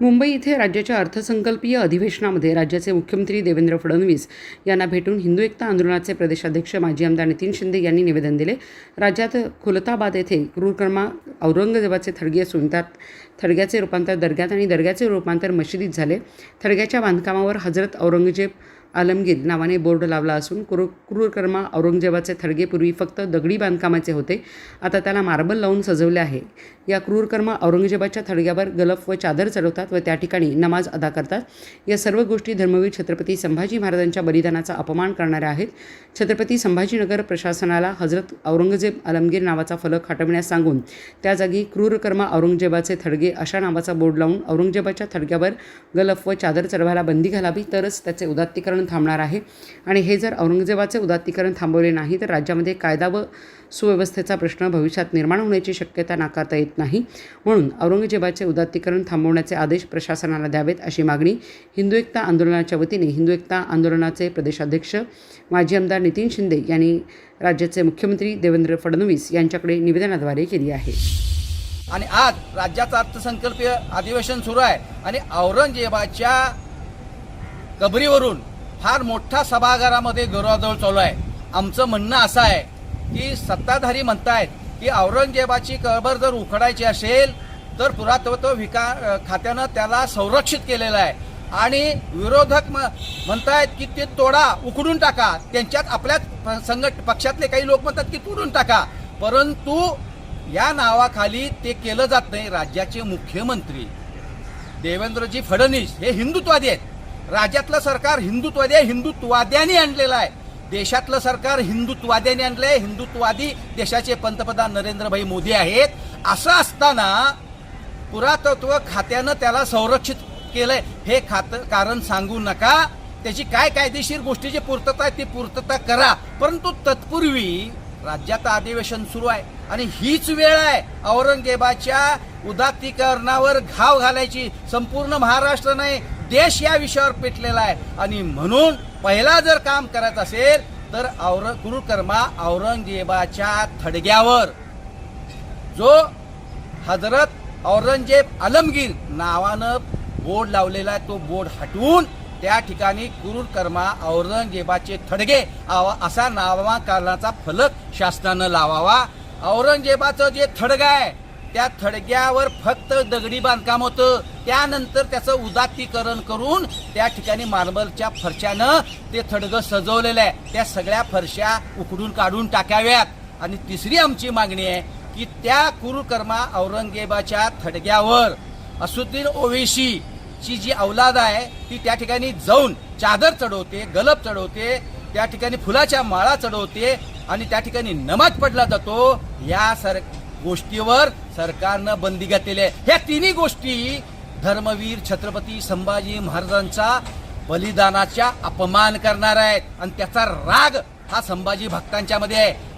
मुंबई इथे राज्याच्या अर्थसंकल्पीय अधिवेशनामध्ये राज्याचे मुख्यमंत्री देवेंद्र फडणवीस यांना भेटून हिंदू एकता आंदोलनाचे प्रदेशाध्यक्ष माजी आमदार नितीन शिंदे यांनी निवेदन दिले. राज्यात खुलताबाद येथे क्रूरकर्मा औरंगजेबाचे थडगे असून त्यात थडग्याचे रूपांतर दर्ग्यात आणि दर्ग्याचे रूपांतर मशिदीत झाले. थडग्याच्या बांधकामावर हजरत औरंगजेब आलमगीर नावाने बोर्ड लावला असून क्रूर क्रूरकर्मा औरंगजेबाचे थडगे पूर्वी फक्त दगडी बांधकामाचे होते. आता त्याला मार्बल लावून सजवले आहे. या क्रूरकर्मा औरंगजेबाच्या थडग्यावर गलफ व चादर चढवतात व त्या ठिकाणी नमाज अदा करतात. या सर्व गोष्टी धर्मवीर छत्रपती संभाजी महाराजांच्या बलिदानाचा अपमान करणाऱ्या आहेत. छत्रपती संभाजीनगर प्रशासनाला हजरत औरंगजेब आलमगीर नावाचा फलक हटविण्यास सांगून त्या जागी क्रूरकर्मा औरंगजेबाचे थडगे अशा नावाचा बोर्ड लावून औरंगजेबाच्या थडग्यावर गलफ व चादर चढवायला बंदी घालावी तरच त्याचे उदात्तीकरण थांबणार आहे. आणि हे जर औरंगजेबाचे उदात्तीकरण थांबवले नाही तर राज्यामध्ये कायदा व सुव्यवस्थेचा प्रश्न भविष्यात निर्माण होण्याची शक्यता नाकारता येत नाही. म्हणून औरंगजेबाचे उदात्तीकरण थांबवण्याचे आदेश प्रशासनाला द्यावेत अशी मागणी हिंदू एकता आंदोलनाच्या वतीने हिंदू एकता आंदोलनाचे प्रदेशाध्यक्ष माजी आमदार नितीन शिंदे यांनी राज्याचे मुख्यमंत्री देवेंद्र फडणवीस यांच्याकडे निवेदनाद्वारे केली आहे. आणि आज राज्याचं अर्थसंकल्पीय अधिवेशन सुरू आहे. आणि औरंगजेबाच्या कबरीवरून फार मोठ्या सभागारामध्ये गौरवाजवळ चालू आहे. आमचं म्हणणं असं आहे की सत्ताधारी म्हणतायत की औरंगजेबाची कबर जर उखडायची असेल तर पुरातत्व विका खात्यानं त्याला संरक्षित केलेलं आहे. आणि विरोधक म- म्हणतायत की ते तोडा उकडून टाका. त्यांच्यात आपल्याच प- संघट पक्षातले काही लोक म्हणतात की तोडून टाका. परंतु या नावाखाली ते केलं जात नाही राज्याचे मुख्यमंत्री. देवेंद्रजी फडणवीस हे हिंदुत्वादी आहेत. राज्यातलं सरकार हिंदुत्वादी आहे हिंदुत्वाद्यांनी आणलेलं आहे. देशातलं सरकार हिंदुत्वाद्यांनी आणलंय. हिंदुत्वादी देशाचे पंतप्रधान नरेंद्रभाई मोदी आहेत. असं असताना पुरातत्व खात्यानं त्याला संरक्षित केलंय. हे खात कारण सांगू नका. त्याची काय कायदेशीर गोष्टीची पूर्तता आहे ती पूर्तता करा. परंतु तत्पूर्वी राज्यात अधिवेशन सुरू आहे. आणि हीच वेळ आहे. औरंगजेबाच्या उदात्तीकरणावर घाव घालायची. संपूर्ण महाराष्ट्र नाही देश या विषयावर पेटलेला आहे. आणि म्हणून पहिला जर काम करायचं असेल तर और गुरुकर्मा औरंगजेबाच्या थडग्यावर. जो हजरत औरंगजेब आलमगीर नावानं बोर्ड लावलेला आहे तो बोर्ड हटवून त्या ठिकाणी कुरुकर्मा कर्मा औरंगजेबाचे थडगे आवा- असा नामाकरणाचा फलक शासनानं लावावा. औरंगजेबाचं जे थडगं आहे त्या थडग्यावर फक्त दगडी बांधकाम होतं. त्यानंतर त्याचं उदात्तीकरण करून त्या ठिकाणी मार्बलच्या फरशानं ते थडगं सजवलेलं आहे. त्या सगळ्या फरशा उकडून काढून टाकाव्यात. आणि तिसरी आमची मागणी आहे की त्या कुरुकर्मा औरंगजेबाच्या थडग्यावर असुद्दीन ओवेशी ची जी औलाद आहे ती त्या ठिकाणी जाऊन चादर चढवते गलब चढवते त्या ठिकाणी फुलाच्या माळा चढवते आणि त्या ठिकाणी नमाज पडला जातो. या सर गोष्टीवर सरकारनं बंदी घातलेली आहे. ह्या तिन्ही गोष्टी धर्मवीर छत्रपती संभाजी महाराजांचा बलिदानाचा अपमान करणार आहेत. आणि त्याचा राग हा संभाजी भक्तांच्या मध्ये आहे.